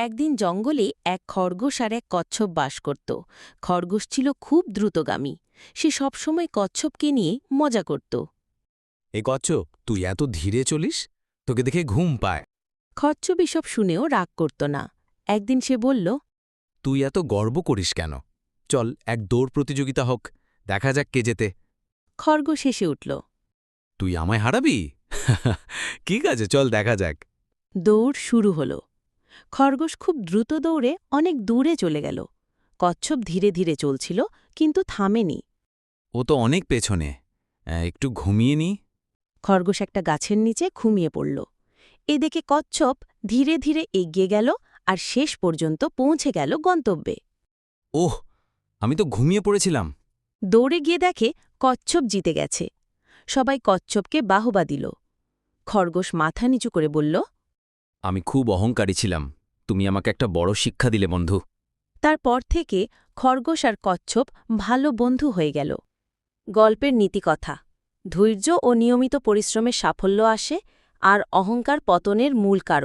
একদিন জঙ্গলে এক খরগোশ আর এক কচ্ছপ বাস করত। খরগোশ ছিল খুব দ্রুতগামী। সে সবসময় কচ্ছপকে নিয়ে মজা করত। এ কচ্ছপ তুই এত ধীরে চলিস? তোকে দেখে ঘুম পায়। কচ্ছপ এসব শুনেও রাগ করত না। একদিন সে বলল তুই এত গর্ব করিস কেন? চল এক দৌড় প্রতিযোগিতা হোক। দেখা যাক কে যেতে খরগোশ হেসে উঠল তুই আমায় হারাবি? ঠিক আছে চল দেখা যাক। দৌড় শুরু হল। খরগোশ খুব দ্রুত দৌড়ে অনেক দূরে চলে গেল। কচ্ছপ ধীরে ধীরে চলছিল কিন্তু থামেনি। ও তো অনেক পেছনে। একটু ঘুমিয়ে নি। খরগোশ একটা গাছের নিচে ঘুমিয়ে পড়ল। এদিকে কচ্ছপ ধীরে ধীরে এগিয়ে গেল আর শেষ পর্যন্ত পৌঁছে গেল গন্তব্যে। ওহ আমি তো ঘুমিয়ে পড়েছিলাম। দৌড়ে গিয়ে দেখে কচ্ছপ জিতে গেছে। সবাই কচ্ছপকে বাহবা দিল। খরগোশ মাথা নিচু করে বলল আমি খুব অহংকারী ছিলাম। তুমি আমাকে একটা বড় শিক্ষা দিলে, বন্ধু। তারপর থেকে খরগোশ আর কচ্ছপ ভালো বন্ধু হয়ে গেল। গল্পের নীতিকথা। ধৈর্য ও নিয়মিত পরিশ্রমে সাফল্য আসে আর অহংকার পতনের মূল কারণ।